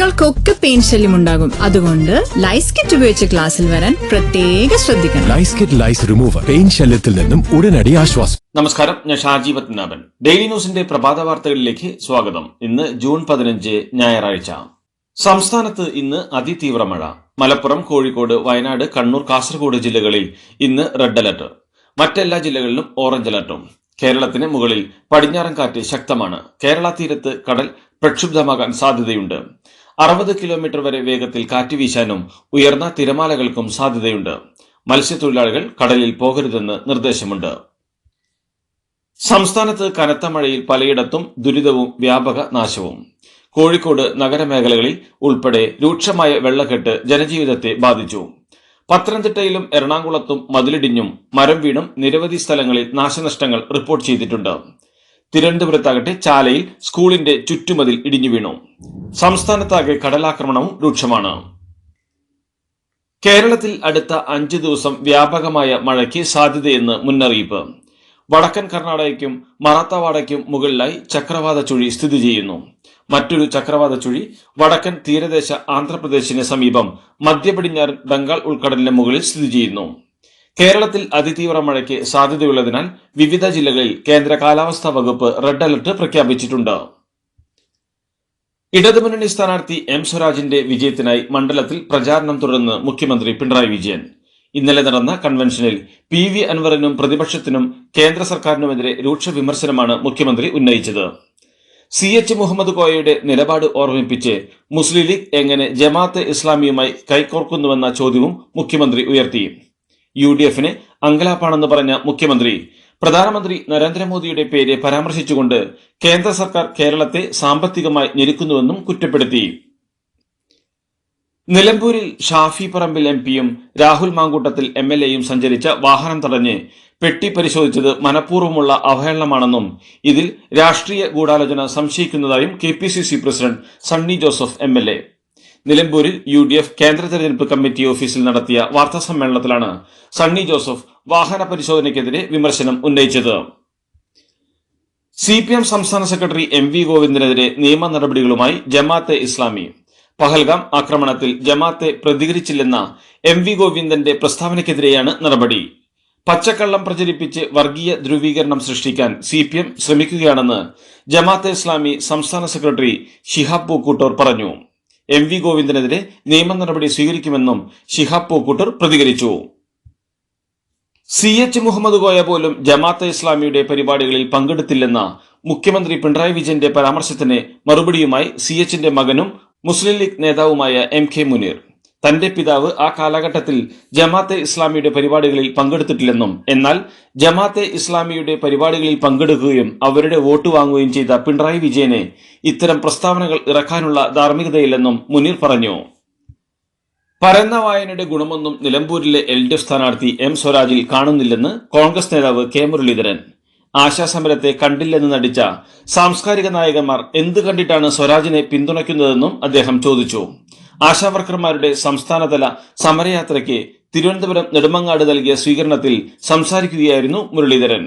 കുട്ടികൾക്കൊക്കെ പെയിൻ ശല്യം ഉണ്ടാകും. അതുകൊണ്ട് ലൈസ് കിറ്റ് ഉപയോഗിച്ച് ക്ലാസ്സിൽ വരാൻ പ്രത്യേക ശ്രദ്ധിക്കണം. ലൈസ് കിറ്റ് ലൈസ് റിമൂവർ പെയിൻ ശല്യത്തിൽ നിന്നും ഉടനടി ആശ്വാസം. നമസ്കാരം ഞാൻ ഷാജി പത്മനാഭൻ. ഡെയിലി ന്യൂസിന്റെ പ്രഭാത വാർത്തകളിലേക്ക് സ്വാഗതം. ഇന്ന് ജൂൺ പതിനഞ്ച് ഞായറാഴ്ച. സംസ്ഥാനത്ത് ഇന്ന് അതിതീവ്ര മഴ. മലപ്പുറം കോഴിക്കോട് വയനാട് കണ്ണൂർ കാസർഗോഡ് ജില്ലകളിൽ ഇന്ന് റെഡ് അലർട്ട്. മറ്റെല്ലാ ജില്ലകളിലും ഓറഞ്ച് അലർട്ടും. കേരളത്തിന് മുകളിൽ പടിഞ്ഞാറൻ കാറ്റ് ശക്തമാണ്. കേരള തീരത്ത് കടൽ പ്രക്ഷുബ്ധമാകാൻ സാധ്യതയുണ്ട്. അറുപത് കിലോമീറ്റർ വരെ വേഗത്തിൽ കാറ്റ് വീശാനും ഉയർന്ന തിരമാലകൾക്കും സാധ്യതയുണ്ട്. മത്സ്യത്തൊഴിലാളികൾ കടലിൽ പോകരുതെന്ന് നിർദ്ദേശമുണ്ട്. സംസ്ഥാനത്ത് കനത്ത മഴയിൽ പലയിടത്തും ദുരിതവും വ്യാപക നാശവും. കോഴിക്കോട് നഗരമേഖലകളിൽ ഉൾപ്പെടെ രൂക്ഷമായ വെള്ളക്കെട്ട് ജനജീവിതത്തെ ബാധിച്ചു. പത്തനംതിട്ടയിലും എറണാകുളത്തും മതിലിടിഞ്ഞും മരം വീണും നിരവധി സ്ഥലങ്ങളിൽ നാശനഷ്ടങ്ങൾ റിപ്പോർട്ട് ചെയ്തിട്ടുണ്ട്. തിരുവനന്തപുരത്താകട്ടെ ചാലയിൽ സ്കൂളിന്റെ ചുറ്റുമതിൽ ഇടിഞ്ഞു വീണു. സംസ്ഥാനത്താകെ കടലാക്രമണവും രൂക്ഷമാണ്. കേരളത്തിൽ അടുത്ത അഞ്ചു ദിവസം വ്യാപകമായ മഴയ്ക്ക് സാധ്യതയെന്ന് മുന്നറിയിപ്പ്. വടക്കൻ കർണാടകയ്ക്കും മറാത്തവാടയ്ക്കും മുകളിലായി ചക്രവാത ചുഴി സ്ഥിതി ചെയ്യുന്നു. മറ്റൊരു ചക്രവാത ചുഴി വടക്കൻ തീരദേശ ആന്ധ്രാപ്രദേശിന് സമീപം മധ്യപടിഞ്ഞാറൻ ബംഗാൾ ഉൾക്കടലിന് മുകളിൽ സ്ഥിതി ചെയ്യുന്നു. കേരളത്തിൽ അതിതീവ്ര മഴയ്ക്ക് സാധ്യതയുള്ളതിനാൽ വിവിധ ജില്ലകളിൽ കേന്ദ്ര കാലാവസ്ഥാ വകുപ്പ് റെഡ് അലർട്ട് പ്രഖ്യാപിച്ചിട്ടുണ്ട്. ഇടതുമുന്നണി സ്ഥാനാർത്ഥി എം സ്വരാജിന്റെ വിജയത്തിനായി മണ്ഡലത്തിൽ പ്രചാരണം തുടർന്ന് മുഖ്യമന്ത്രി പിണറായി വിജയൻ. ഇന്നലെ നടന്ന കൺവെൻഷനിൽ പി വി അൻവറിനും പ്രതിപക്ഷത്തിനും കേന്ദ്ര സർക്കാരിനുമെതിരെ രൂക്ഷ വിമർശനമാണ് മുഖ്യമന്ത്രി ഉന്നയിച്ചത്. സി എച്ച് മുഹമ്മദ് കോയയുടെ നിലപാട് ഓർമ്മിപ്പിച്ച് മുസ്ലിം ലീഗ് എങ്ങനെ ജമാഅത്ത് ഇസ്ലാമിയുമായി കൈകോർക്കുന്നുവെന്ന ചോദ്യവും മുഖ്യമന്ത്രി ഉയർത്തി. യു ഡി എഫിന് അങ്കലാപ്പാണെന്ന് പറഞ്ഞ മുഖ്യമന്ത്രി. പ്രധാനമന്ത്രി നരേന്ദ്രമോദിയുടെ പേര് പരാമർശിച്ചുകൊണ്ട് കേന്ദ്ര സർക്കാർ കേരളത്തെ സാമ്പത്തികമായി ഞെരുക്കുന്നുവെന്നും കുറ്റപ്പെടുത്തി. നിലമ്പൂരിൽ ഷാഫി പറമ്പിൽ എം പിയും രാഹുൽ മാങ്കൂട്ടത്തിൽ എം എൽ എയും സഞ്ചരിച്ച വാഹനം തടഞ്ഞ് പെട്ടി പരിശോധിച്ചത് മനഃപൂർവമുള്ള അവഹേളനമാണെന്നും ഇതിൽ രാഷ്ട്രീയ ഗൂഢാലോചന സംശയിക്കുന്നതായും കെ പ്രസിഡന്റ് സണ്ണി ജോസഫ് എ. നിലമ്പൂരിൽ യു ഡി എഫ് കേന്ദ്ര തെരഞ്ഞെടുപ്പ് കമ്മിറ്റി ഓഫീസിൽ നടത്തിയ വാർത്താ സമ്മേളനത്തിലാണ് സണ്ണി ജോസഫ് വാഹന പരിശോധനയ്ക്കെതിരെ വിമർശനം ഉന്നയിച്ചത്. സി പി എം സംസ്ഥാന സെക്രട്ടറി എം വി ഗോവിന്ദനെതിരെ നിയമ നടപടികളുമായി ജമാഅത്തെ ഇസ്ലാമി. പഹൽഗാം ആക്രമണത്തിൽ ജമാഅത്തെ പ്രതികരിച്ചില്ലെന്ന എം വി ഗോവിന്ദന്റെ പ്രസ്താവനയ്ക്കെതിരെയാണ് നടപടി. പച്ചക്കള്ളം പ്രചരിപ്പിച്ച് വർഗീയ ധ്രുവീകരണം സൃഷ്ടിക്കാൻ സി പി എം ശ്രമിക്കുകയാണെന്ന് ജമാഅത്തെ ഇസ്ലാമി സംസ്ഥാന സെക്രട്ടറി ഷിഹാബ് പൂക്കൂട്ടോർ പറഞ്ഞു. എം വി ഗോവിന്ദനെതിരെ നിയമ നടപടി സ്വീകരിക്കുമെന്നും ഷിഹാബ് പൂക്കൂട്ടർ പ്രതികരിച്ചു. സി എച്ച് മുഹമ്മദ് കോയ പോലും ജമാഅത്തെ ഇസ്ലാമിയുടെ പരിപാടികളിൽ പങ്കെടുത്തില്ലെന്ന മുഖ്യമന്ത്രി പിണറായി വിജയന്റെ പരാമർശത്തിന് മറുപടിയുമായി സി എച്ചിന്റെ മകനും മുസ്ലിം ലീഗ് നേതാവുമായ എം കെ മുനീർ. തന്റെ പിതാവ് ആ കാലഘട്ടത്തിൽ ജമാഅത്തെ ഇസ്ലാമിയുടെ പരിപാടികളിൽ പങ്കെടുത്തിട്ടില്ലെന്നും എന്നാൽ ജമാഅത്തെ ഇസ്ലാമിയുടെ പരിപാടികളിൽ പങ്കെടുക്കുകയും അവരുടെ വോട്ട് വാങ്ങുകയും ചെയ്ത പിണറായി വിജയനെ ഇത്തരം പ്രസ്താവനകൾ ഇറക്കാനുള്ള ധാർമ്മികതയില്ലെന്നും മുനീർ പറഞ്ഞു. പരന്ന വായനയുടെ ഗുണമൊന്നും നിലമ്പൂരിലെ എൽ ഡി എഫ് സ്ഥാനാർത്ഥി എം സ്വരാജിൽ കാണുന്നില്ലെന്ന് കോൺഗ്രസ് നേതാവ് കെ മുരളീധരൻ. ആശാസമരത്തെ കണ്ടില്ലെന്ന് നടിച്ച സാംസ്കാരിക നായകന്മാർ എന്ത് കണ്ടിട്ടാണ് സ്വരാജിനെ പിന്തുണയ്ക്കുന്നതെന്നും അദ്ദേഹം ചോദിച്ചു. ആശാവർക്കർമാരുടെ സംസ്ഥാനതല സമരയാത്രയ്ക്ക് തിരുവനന്തപുരം നെടുമങ്ങാട് നൽകിയ സ്വീകരണത്തിൽ സംസാരിക്കുകയായിരുന്നു മുരളീധരൻ.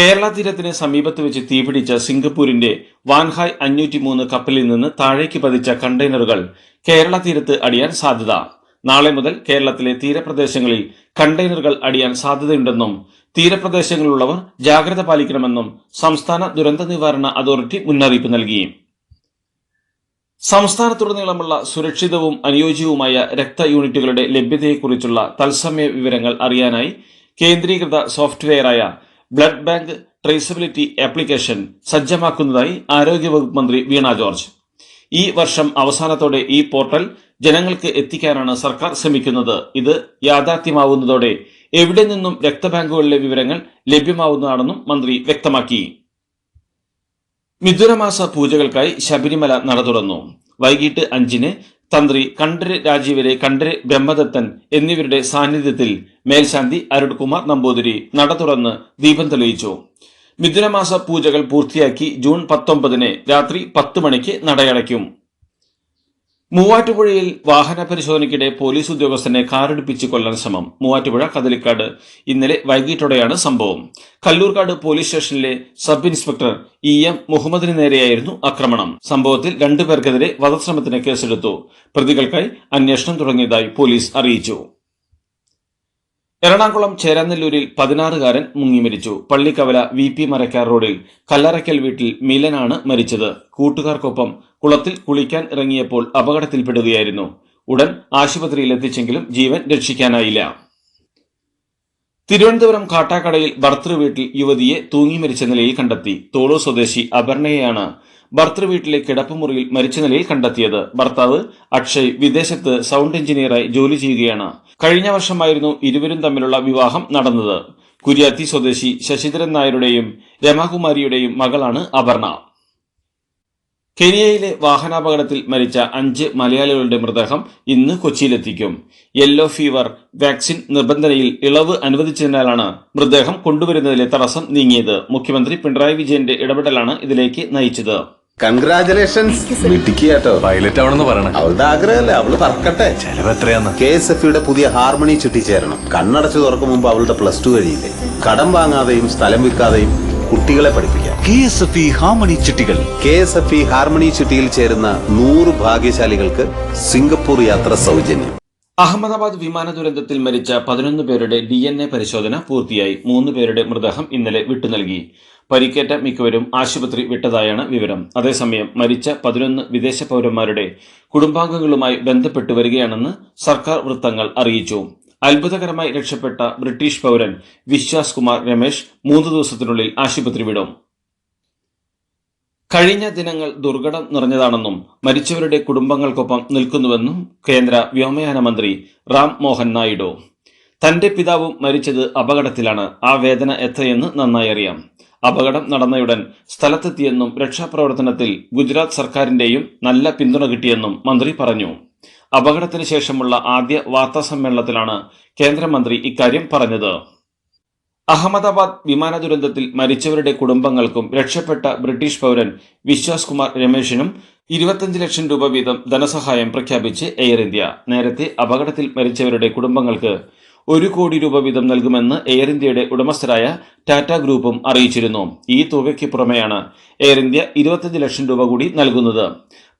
കേരള തീരത്തിന് സമീപത്ത് വെച്ച് തീപിടിച്ച സിംഗപ്പൂരിന്റെ വാൻഹായ് അഞ്ഞൂറ്റി മൂന്ന് കപ്പലിൽ നിന്ന് താഴേക്ക് പതിച്ച കണ്ടെയ്നറുകൾ കേരള തീരത്ത് അടിയാൻ സാധ്യത. നാളെ മുതൽ കേരളത്തിലെ തീരപ്രദേശങ്ങളിൽ കണ്ടെയ്നറുകൾ അടിയാൻ സാധ്യതയുണ്ടെന്നും തീരപ്രദേശങ്ങളിലുള്ളവർ ജാഗ്രത പാലിക്കണമെന്നും സംസ്ഥാന ദുരന്ത നിവാരണ അതോറിറ്റി മുന്നറിയിപ്പ് നൽകി. സംസ്ഥാനത്തുടനീളമുള്ള സുരക്ഷിതവും അനുയോജ്യവുമായ രക്ത യൂണിറ്റുകളുടെ ലഭ്യതയെക്കുറിച്ചുള്ള തത്സമയ വിവരങ്ങൾ അറിയാനായി കേന്ദ്രീകൃത സോഫ്റ്റ്വെയറായ ബ്ലഡ് ബാങ്ക് ട്രേസബിലിറ്റി ആപ്ലിക്കേഷൻ സജ്ജമാക്കുന്നതായി ആരോഗ്യവകുപ്പ് മന്ത്രി വീണ ജോർജ്. ഈ വർഷം അവസാനത്തോടെ ഈ പോർട്ടൽ ജനങ്ങൾക്ക് എത്തിക്കാനാണ് സർക്കാർ ശ്രമിക്കുന്നത്. ഇത് യാഥാർത്ഥ്യമാവുന്നതോടെ എവിടെ നിന്നും രക്തബാങ്കുകളിലെ വിവരങ്ങൾ ലഭ്യമാവുന്നതാണെന്നും മന്ത്രി വ്യക്തമാക്കി. മിഥുനമാസ പൂജകൾക്കായി ശബരിമല നട തുറന്നു. വൈകിട്ട് അഞ്ചിന് തന്ത്രി കണ്ഠര് രാജീവരെ കണ്ഠര് ബ്രഹ്മദത്തൻ എന്നിവരുടെ സാന്നിധ്യത്തിൽ മേൽശാന്തി അരുൺകുമാർ നമ്പൂതിരി നട തുറന്ന് ദീപം തെളിയിച്ചു. മിഥുനമാസ പൂജകൾ പൂർത്തിയാക്കി ജൂൺ പത്തൊമ്പതിന് രാത്രി പത്ത് മണിക്ക് നടയടയ്ക്കും. മൂവാറ്റുപുഴയിൽ വാഹന പരിശോധനയ്ക്കിടെ പോലീസ് ഉദ്യോഗസ്ഥനെ കാറിടിപ്പിച്ച് കൊല്ലാൻ ശ്രമം. മൂവാറ്റുപുഴ കദലിക്കാട് ഇന്നലെ വൈകിട്ടോടെയാണ് സംഭവം. കല്ലൂർക്കാട് പോലീസ് സ്റ്റേഷനിലെ സബ് ഇൻസ്പെക്ടർ ഇ എം മുഹമ്മദിന് നേരെയായിരുന്നു ആക്രമണം. സംഭവത്തിൽ രണ്ടുപേർക്കെതിരെ വധശ്രമത്തിന് കേസെടുത്തു. പ്രതികൾക്കായി അന്വേഷണം തുടങ്ങിയതായി പോലീസ് അറിയിച്ചു. എറണാകുളം ചേരാനെല്ലൂരിൽ പതിനാറുകാരൻ മുങ്ങിമരിച്ചു. പള്ളിക്കവല വി പി മരക്കാർ റോഡിൽ കല്ലറയ്ക്കൽ വീട്ടിൽ മിലനാണ് മരിച്ചത്. കൂട്ടുകാർക്കൊപ്പം കുളത്തിൽ കുളിക്കാൻ ഇറങ്ങിയപ്പോൾ അപകടത്തിൽപ്പെടുകയായിരുന്നു. ഉടൻ ആശുപത്രിയിൽ എത്തിച്ചെങ്കിലും ജീവൻ രക്ഷിക്കാനായില്ല. തിരുവനന്തപുരം കാട്ടാക്കടയിൽ ഭർത്തൃ വീട്ടിൽ യുവതിയെ തൂങ്ങി മരിച്ച നിലയിൽ കണ്ടെത്തി. തോളൂർ സ്വദേശി അപർണയെയാണ് ഭർത്തൃ വീട്ടിലെ കിടപ്പുമുറിയിൽ മരിച്ച നിലയിൽ കണ്ടെത്തിയത്. ഭർത്താവ് അക്ഷയ് വിദേശത്ത് സൗണ്ട് എഞ്ചിനീയറായി ജോലി ചെയ്യുകയാണ്. കഴിഞ്ഞ വർഷമായിരുന്നു ഇരുവരും തമ്മിലുള്ള വിവാഹം നടന്നത്. കുര്യാത്തി സ്വദേശി ശശിധരൻ നായരുടെയും രമാകുമാരിയുടെയും മകളാണ് അപർണ. കെനിയയിലെ വാഹനാപകടത്തിൽ മരിച്ച അഞ്ച് മലയാളികളുടെ മൃതദേഹം ഇന്ന് കൊച്ചിയിലെത്തിക്കും. യെല്ലോ ഫീവർ വാക്സിൻ നിബന്ധനയിൽ ഇളവ് അനുവദിച്ചതിനാലാണ് മൃതദേഹം കൊണ്ടുവരുന്നതിലെ തടസ്സം നീങ്ങിയത്. മുഖ്യമന്ത്രി പിണറായി വിജയന്റെ ഇടപെടലാണ് ഇതിലേക്ക് നയിച്ചത്. കൺഗ്രാചുലേഷൻസ് മിടുക്കിയാട്ടോ പൈലറ്റ് ആവണമെന്ന് പറയണേ. അവളുടെ ആഗ്രഹമല്ലേ? അവൾ പറക്കട്ടെ. ചെലവ് എത്രയാന്ന്? കെ എസ് എഫ് യുടെ പുതിയ ഹാർമണി ചുറ്റി ചേരണം കണ്ണടച്ചു തുറക്കും മുമ്പ് അവളുടെ പ്ലസ് ടു കഴിയില്ലേ കടം വാങ്ങാതെയും സ്ഥലം വിൽക്കാതെയും കുട്ടികളെ പഠിപ്പിക്കാം. K S F E harmony ചിട്ടികൾ K S F E harmony ചിട്ടിയിൽ ചേരുന്ന നൂറ് ഭാഗ്യശാലികൾക്ക് സിംഗപ്പൂർ യാത്ര സൗജന്യം. അഹമ്മദാബാദ് വിമാന ദുരന്തത്തിൽ മരിച്ച പതിനൊന്ന് പേരുടെ ഡി എൻ എ പരിശോധന പൂർത്തിയായി. മൂന്ന് പേരുടെ മൃതദേഹം ഇന്നലെ വിട്ടുനൽകി. പരിക്കേറ്റ മിക്കവരും ആശുപത്രി വിട്ടതായാണ് വിവരം. അതേസമയം മരിച്ച പതിനൊന്ന് വിദേശ പൗരന്മാരുടെ കുടുംബാംഗങ്ങളുമായി ബന്ധപ്പെട്ടു വരികയാണെന്ന് സർക്കാർ വൃത്തങ്ങൾ അറിയിച്ചു. അത്ഭുതകരമായി രക്ഷപ്പെട്ട ബ്രിട്ടീഷ് പൗരൻ വിശ്വാസ് കുമാർ രമേശ് മൂന്ന് ദിവസത്തിനുള്ളിൽ ആശുപത്രി വിടും. കഴിഞ്ഞ ദിനങ്ങൾ ദുർഘടം നിറഞ്ഞതാണെന്നും മരിച്ചവരുടെ കുടുംബങ്ങൾക്കൊപ്പം നിൽക്കുന്നുവെന്നും കേന്ദ്ര വ്യോമയാന മന്ത്രി റാം മോഹൻ നായിഡു തന്റെ പിതാവും മരിച്ചത് അപകടത്തിലാണ്. ആ വേദന എത്രയെന്ന് നന്നായി അറിയാം. അപകടം നടന്നയുടൻ സ്ഥലത്തെത്തിയെന്നും രക്ഷാപ്രവർത്തനത്തിൽ ഗുജറാത്ത് സർക്കാരിന്റെയും നല്ല പിന്തുണ കിട്ടിയെന്നും മന്ത്രി പറഞ്ഞു. അപകടത്തിന് ശേഷമുള്ള ആദ്യ വാർത്താ സമ്മേളനത്തിലാണ് കേന്ദ്രമന്ത്രി ഇക്കാര്യം പറഞ്ഞത്. അഹമ്മദാബാദ് വിമാന ദുരന്തത്തിൽ മരിച്ചവരുടെ കുടുംബങ്ങൾക്കും രക്ഷപ്പെട്ട ബ്രിട്ടീഷ് പൗരൻ വിശ്വാസ് കുമാർ രമേശിനും ഇരുപത്തഞ്ച് ലക്ഷം രൂപ വീതം ധനസഹായം പ്രഖ്യാപിച്ച് എയർ ഇന്ത്യ. നേരത്തെ അപകടത്തിൽ മരിച്ചവരുടെ കുടുംബങ്ങൾക്ക് ഒരു കോടി രൂപ വീതം നൽകുമെന്ന് എയർ ഇന്ത്യയുടെ ഉടമസ്ഥരായ ടാറ്റ ഗ്രൂപ്പും അറിയിച്ചിരുന്നു. ഈ തുകയ്ക്ക് പുറമെയാണ് എയർ ഇന്ത്യ ഇരുപത്തഞ്ച് ലക്ഷം രൂപ കൂടി നൽകുന്നത്.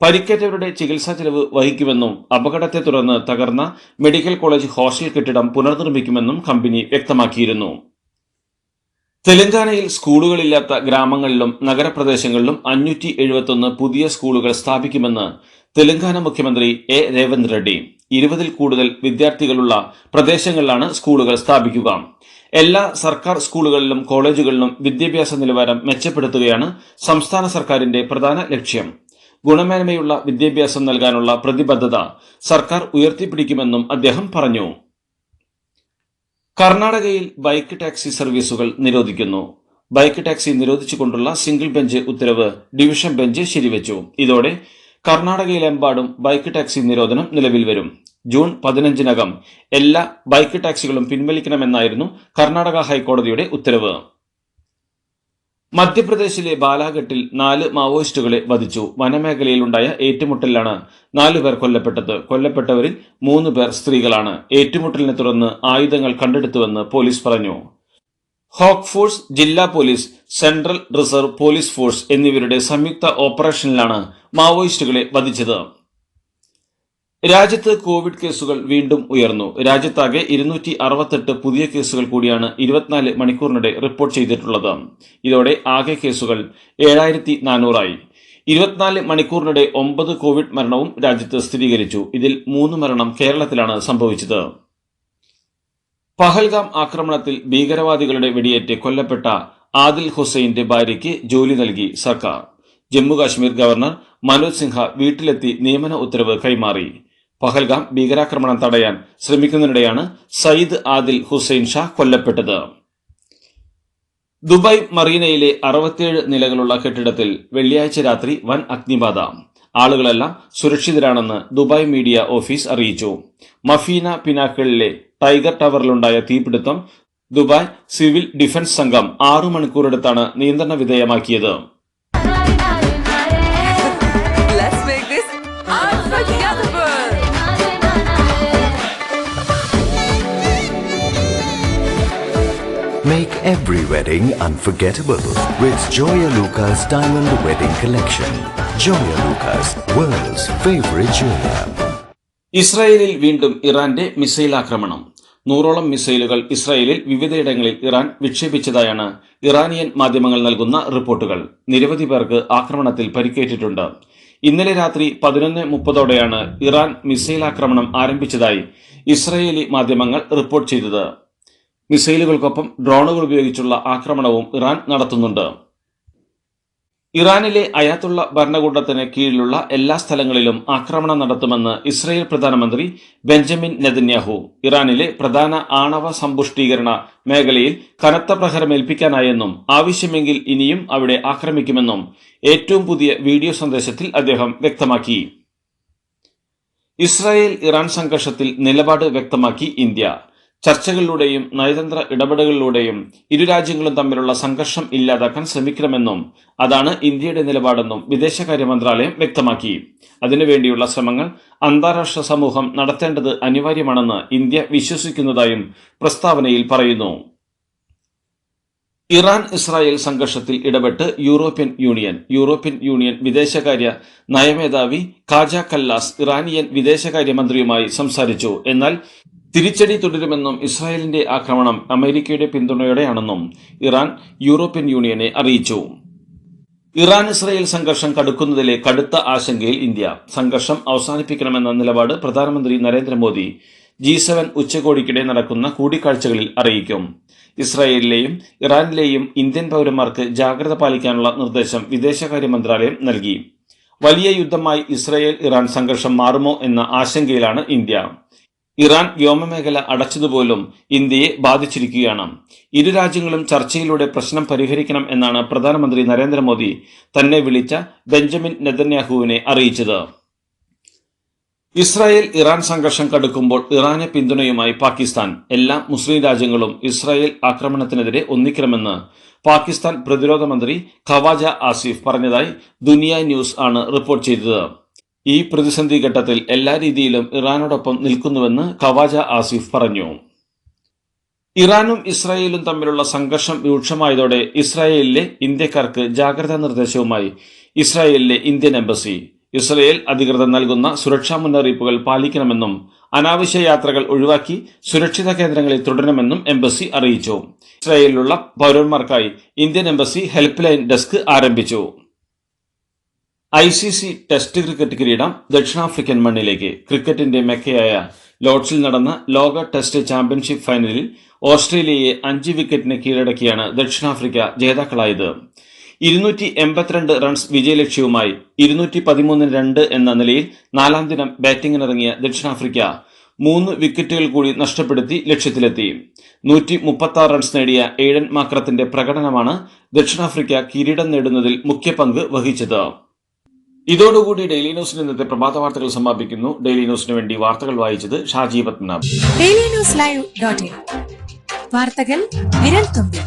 പരിക്കേറ്റവരുടെ ചികിത്സാ ചെലവ് വഹിക്കുമെന്നും അപകടത്തെ തുടർന്ന് തകർന്ന മെഡിക്കൽ കോളേജ് ഹോസ്റ്റൽ കെട്ടിടം പുനർനിർമ്മിക്കുമെന്നും കമ്പനി വ്യക്തമാക്കിയിരുന്നു. തെലങ്കാനയിൽ സ്കൂളുകളില്ലാത്ത ഗ്രാമങ്ങളിലും നഗരപ്രദേശങ്ങളിലും അഞ്ഞൂറ്റി എഴുപത്തൊന്ന് പുതിയ സ്കൂളുകൾ സ്ഥാപിക്കുമെന്ന് തെലങ്കാന മുഖ്യമന്ത്രി എ. രേവന്ത് റെഡ്ഡി ഇരുപതിൽ കൂടുതൽ വിദ്യാർത്ഥികളുള്ള പ്രദേശങ്ങളിലാണ് സ്കൂളുകൾ സ്ഥാപിക്കുക. എല്ലാ സർക്കാർ സ്കൂളുകളിലും കോളേജുകളിലും വിദ്യാഭ്യാസ നിലവാരം മെച്ചപ്പെടുത്തുകയാണ് സംസ്ഥാന സർക്കാരിന്റെ പ്രധാന ലക്ഷ്യം. ഗുണമേന്മയുള്ള വിദ്യാഭ്യാസം നൽകാനുള്ള പ്രതിബദ്ധത സർക്കാർ ഉയർത്തിപ്പിടിക്കുമെന്നും അദ്ദേഹം പറഞ്ഞു. കർണാടകയിൽ ബൈക്ക് ടാക്സി സർവീസുകൾ നിരോധിക്കുന്നു. ബൈക്ക് ടാക്സി നിരോധിച്ചുകൊണ്ടുള്ള സിംഗിൾ ബെഞ്ച് ഉത്തരവ് ഡിവിഷൻ ബെഞ്ച് ശരിവച്ചു. ഇതോടെ കർണാടകയിലെമ്പാടും ബൈക്ക് ടാക്സി നിരോധനം നിലവിൽ വരും. ജൂൺ പതിനഞ്ചിനകം എല്ലാ ബൈക്ക് ടാക്സികളും പിൻവലിക്കണമെന്നായിരുന്നു കർണാടക ഹൈക്കോടതിയുടെ ഉത്തരവ്. മധ്യപ്രദേശിലെ ബാലാഘട്ടിൽ നാല് മാവോയിസ്റ്റുകളെ വധിച്ചു. വനമേഖലയിലുണ്ടായ ഏറ്റുമുട്ടലിലാണ് നാലുപേർ കൊല്ലപ്പെട്ടത്. കൊല്ലപ്പെട്ടവരിൽ മൂന്ന് പേർ സ്ത്രീകളാണ്. ഏറ്റുമുട്ടലിനെ തുടർന്ന് ആയുധങ്ങൾ കണ്ടെടുത്തുവെന്ന് പോലീസ് പറഞ്ഞു. ഹോക്ക് ഫോഴ്സ് ജില്ലാ police central reserve police force എന്നിവരുടെ സംയുക്ത ഓപ്പറേഷനിലാണ് മാവോയിസ്റ്റുകളെ വധിച്ചത്. രാജ്യത്ത് കോവിഡ് കേസുകൾ വീണ്ടും ഉയർന്നു. രാജ്യത്താകെ ഇരുന്നൂറ്റി അറുപത്തെട്ട് പുതിയ കേസുകൾ കൂടിയാണ് ഇരുപത്തിനാല് മണിക്കൂറിനിടെ റിപ്പോർട്ട് ചെയ്തിട്ടുള്ളത്. ഇതോടെ ആകെ കേസുകൾ ഏഴായിരത്തി നാനൂറായി ഇരുപത്തിനാല് മണിക്കൂറിനിടെ ഒമ്പത് കോവിഡ് മരണവും രാജ്യത്ത് സ്ഥിരീകരിച്ചു. ഇതിൽ മൂന്ന് മരണം കേരളത്തിലാണ് സംഭവിച്ചത്. പഹൽഗാം ആക്രമണത്തിൽ ഭീകരവാദികളുടെ വെടിയേറ്റ് കൊല്ലപ്പെട്ട ആദിൽ ഹുസൈന്റെ ഭാര്യയ്ക്ക് ജോലി നൽകി സർക്കാർ. ജമ്മുകാശ്മീർ ഗവർണർ മനോജ് സിൻഹ വീട്ടിലെത്തി നിയമന ഉത്തരവ് കൈമാറി. പഹൽഗാം ഭീകരാക്രമണം തടയാൻ ശ്രമിക്കുന്നതിനിടെയാണ് സയ്യിദ് ആദിൽ ഹുസൈൻ ഷാ കൊല്ലപ്പെട്ടത്. ദുബായ് മറീനയിലെ അറുപത്തിയേഴ് നിലകളുള്ള കെട്ടിടത്തിൽ വെള്ളിയാഴ്ച രാത്രി വൻ അഗ്നിബാധ. ആളുകളെല്ലാം സുരക്ഷിതരാണെന്ന് ദുബായ് മീഡിയ ഓഫീസ് അറിയിച്ചു. മഫീന പിനാക്കളിലെ ടൈഗർ ടവറിലുണ്ടായ തീപിടുത്തം ദുബായ് സിവിൽ ഡിഫൻസ് സംഘം ആറു മണിക്കൂറെടുത്താണ് നിയന്ത്രണ വിധേയമാക്കിയത്. Make every wedding unforgettable with Joya Lucas Diamond Wedding Collection. Joya Lucas, world's favorite jeweler. ഇസ്രായേലിൽ വീണ്ടും ഇറാന്റെ മിസൈൽ ആക്രമണം നൂറോളം മിസൈലുകൾ ഇസ്രായേലിൽ വിവിധയിടങ്ങളിൽ ഇറാൻ വിക്ഷേപിച്ചതായാണ് ഇറാനിയൻ മാധ്യമങ്ങൾ നൽകുന്ന റിപ്പോർട്ടുകൾ നിരവധി പേർക്ക് ആക്രമണത്തിൽ പരിക്കേറ്റിട്ടുണ്ട് ഇന്നലെ രാത്രി പതിനൊന്ന് മുപ്പതോടെയാണ് ഇറാൻ മിസൈൽ ആക്രമണം ആരംഭിച്ചതായി ഇസ്രായേലി മാധ്യമങ്ങൾ റിപ്പോർട്ട് ചെയ്തത് മിസൈലുകൾക്കൊപ്പം ഡ്രോണുകൾ ഉപയോഗിച്ചുള്ള ആക്രമണവും ഇറാൻ നടത്തുന്നുണ്ട്. ഇറാനിലെ അയാത്തുള്ള ഭരണകൂടത്തിന് കീഴിലുള്ള എല്ലാ സ്ഥലങ്ങളിലും ആക്രമണം നടത്തുമെന്ന് ഇസ്രയേൽ പ്രധാനമന്ത്രി ബെഞ്ചമിൻ നെതന്യാഹു ഇറാനിലെ പ്രധാന ആണവ സമ്പുഷ്ടീകരണ മേഖലയിൽ കനത്ത പ്രഹരമേൽപ്പിക്കാനായെന്നും ആവശ്യമെങ്കിൽ ഇനിയും അവിടെ ആക്രമിക്കുമെന്നും ഏറ്റവും പുതിയ വീഡിയോ സന്ദേശത്തിൽ അദ്ദേഹം വ്യക്തമാക്കി. ഇസ്രായേൽ ഇറാൻ സംഘർഷത്തിൽ നിലപാട് വ്യക്തമാക്കി ഇന്ത്യ. ചർച്ചകളിലൂടെയും നയതന്ത്ര ഇടപെടലുകളിലൂടെയും ഇരു രാജ്യങ്ങളും തമ്മിലുള്ള സംഘർഷം ഇല്ലാതാക്കാൻ ശ്രമിക്കണമെന്നും അതാണ് ഇന്ത്യയുടെ നിലപാടെന്നും വിദേശകാര്യ മന്ത്രാലയം വ്യക്തമാക്കി. അതിനുവേണ്ടിയുള്ള ശ്രമങ്ങൾ അന്താരാഷ്ട്ര സമൂഹം നടത്തേണ്ടത് അനിവാര്യമാണെന്ന് ഇന്ത്യ വിശ്വസിക്കുന്നതായും പ്രസ്താവനയിൽ പറയുന്നു. ഇറാൻ ഇസ്രായേൽ സംഘർഷത്തിൽ ഇടപെട്ട് യൂറോപ്യൻ യൂണിയൻ യൂറോപ്യൻ യൂണിയൻ വിദേശകാര്യ നയമേധാവി കാജ കല്ലാസ് ഇറാനിയൻ വിദേശകാര്യമന്ത്രിയുമായി സംസാരിച്ചു. എന്നാൽ തിരിച്ചടി തുടരുമെന്നും ഇസ്രായേലിന്റെ ആക്രമണം അമേരിക്കയുടെ പിന്തുണയോടെയാണെന്നും ഇറാൻ യൂറോപ്യൻ യൂണിയനെ അറിയിച്ചു. ഇറാൻ ഇസ്രായേൽ സംഘർഷം കടുക്കുന്നതിലെ കടുത്ത ആശങ്കയിൽ ഇന്ത്യ. സംഘർഷം അവസാനിപ്പിക്കണമെന്ന നിലപാട് പ്രധാനമന്ത്രി നരേന്ദ്രമോദി ജി സെവൻ ഉച്ചകോടിക്കിടെ നടക്കുന്ന കൂടിക്കാഴ്ചകളിൽ അറിയിക്കും. ഇസ്രായേലിലെയും ഇറാനിലെയും ഇന്ത്യൻ പൗരന്മാർക്ക് ജാഗ്രത പാലിക്കാനുള്ള നിർദ്ദേശം വിദേശകാര്യ മന്ത്രാലയം നൽകി. വലിയ യുദ്ധമായി ഇസ്രായേൽ ഇറാൻ സംഘർഷം മാറുമോ എന്ന ആശങ്കയിലാണ് ഇന്ത്യ. ഇറാൻ വ്യോമമേഖല അടച്ചതുപോലും ഇന്ത്യയെ ബാധിച്ചിരിക്കുകയാണ്. ഇരു രാജ്യങ്ങളും ചർച്ചയിലൂടെ പ്രശ്നം പരിഹരിക്കണം എന്നാണ് പ്രധാനമന്ത്രി നരേന്ദ്രമോദി തന്നെ വിളിച്ച ബെഞ്ചമിൻ നെതന്യാഹുവിനെ അറിയിച്ചത്. ഇസ്രായേൽ ഇറാൻ സംഘർഷം കടുക്കുമ്പോൾ ഇറാനെ പിന്തുണയുമായി പാകിസ്ഥാൻ. എല്ലാ മുസ്ലിം രാജ്യങ്ങളും ഇസ്രായേൽ ആക്രമണത്തിനെതിരെ ഒന്നിക്കണമെന്ന് പാകിസ്ഥാൻ പ്രതിരോധ മന്ത്രി ഖവാജ ആസിഫ് പറഞ്ഞതായി ദുനിയ ന്യൂസ് ആണ് റിപ്പോർട്ട് ചെയ്തത്. ഈ പ്രതിസന്ധി ഘട്ടത്തിൽ എല്ലാ രീതിയിലും ഇറാനോടൊപ്പം നിൽക്കുന്നുവെന്ന് കവാജ ആസിഫ് പറഞ്ഞു. ഇറാനും ഇസ്രായേലും തമ്മിലുള്ള സംഘർഷം രൂക്ഷമായതോടെ ഇസ്രായേലിലെ ഇന്ത്യക്കാർക്ക് ജാഗ്രതാ നിർദ്ദേശവുമായി ഇസ്രായേലിലെ ഇന്ത്യൻ എംബസി. ഇസ്രായേൽ അധികൃതർ നൽകുന്ന സുരക്ഷാ മുന്നറിയിപ്പുകൾ പാലിക്കണമെന്നും അനാവശ്യ യാത്രകൾ ഒഴിവാക്കി സുരക്ഷിത കേന്ദ്രങ്ങളിൽ തുടരണമെന്നും എംബസി അറിയിച്ചു. ഇസ്രായേലിലുള്ള പൗരന്മാർക്കായി Indian embassy help line desk ആരംഭിച്ചു. I C C test cricket കിരീടം ദക്ഷിണാഫ്രിക്കൻ മണ്ണിലേക്ക് ക്രിക്കറ്റിന്റെ മെക്കയായ ലോഡ്സിൽ നടന്ന ലോക ടെസ്റ്റ് ചാമ്പ്യൻഷിപ്പ് ഫൈനലിൽ ഓസ്ട്രേലിയയെ അഞ്ച് വിക്കറ്റിന് കീഴടക്കിയാണ് ദക്ഷിണാഫ്രിക്ക ജേതാക്കളായത്. ഇരുന്നൂറ്റി എൺപത്തിരണ്ട് റൺസ് വിജയലക്ഷ്യവുമായി ഇരുന്നൂറ്റി പതിമൂന്നിന് രണ്ട് എന്ന നിലയിൽ നാലാം ദിനം ബാറ്റിംഗിനിറങ്ങിയ ദക്ഷിണാഫ്രിക്ക മൂന്ന് വിക്കറ്റുകൾ കൂടി നഷ്ടപ്പെടുത്തി ലക്ഷ്യത്തിലെത്തി. നൂറ്റി മുപ്പത്തി ആറ് റൺസ് നേടിയ എയ്ഡൻ മാക്രത്തിന്റെ പ്രകടനമാണ് ദക്ഷിണാഫ്രിക്ക കിരീടം നേടുന്നതിൽ മുഖ്യ പങ്ക് വഹിച്ചത്. ഇതോടുകൂടി ഡെയിലി ന്യൂസിന് ഇന്നത്തെ പ്രഭാത വാർത്തകൾ സമാപിക്കുന്നു. ഡെയിലി ന്യൂസിന് വേണ്ടി വാർത്തകൾ വായിച്ചത് Shaji Padmanabh daily news live dot വാർത്തകൾ വിരൽ തുമ്പിൽ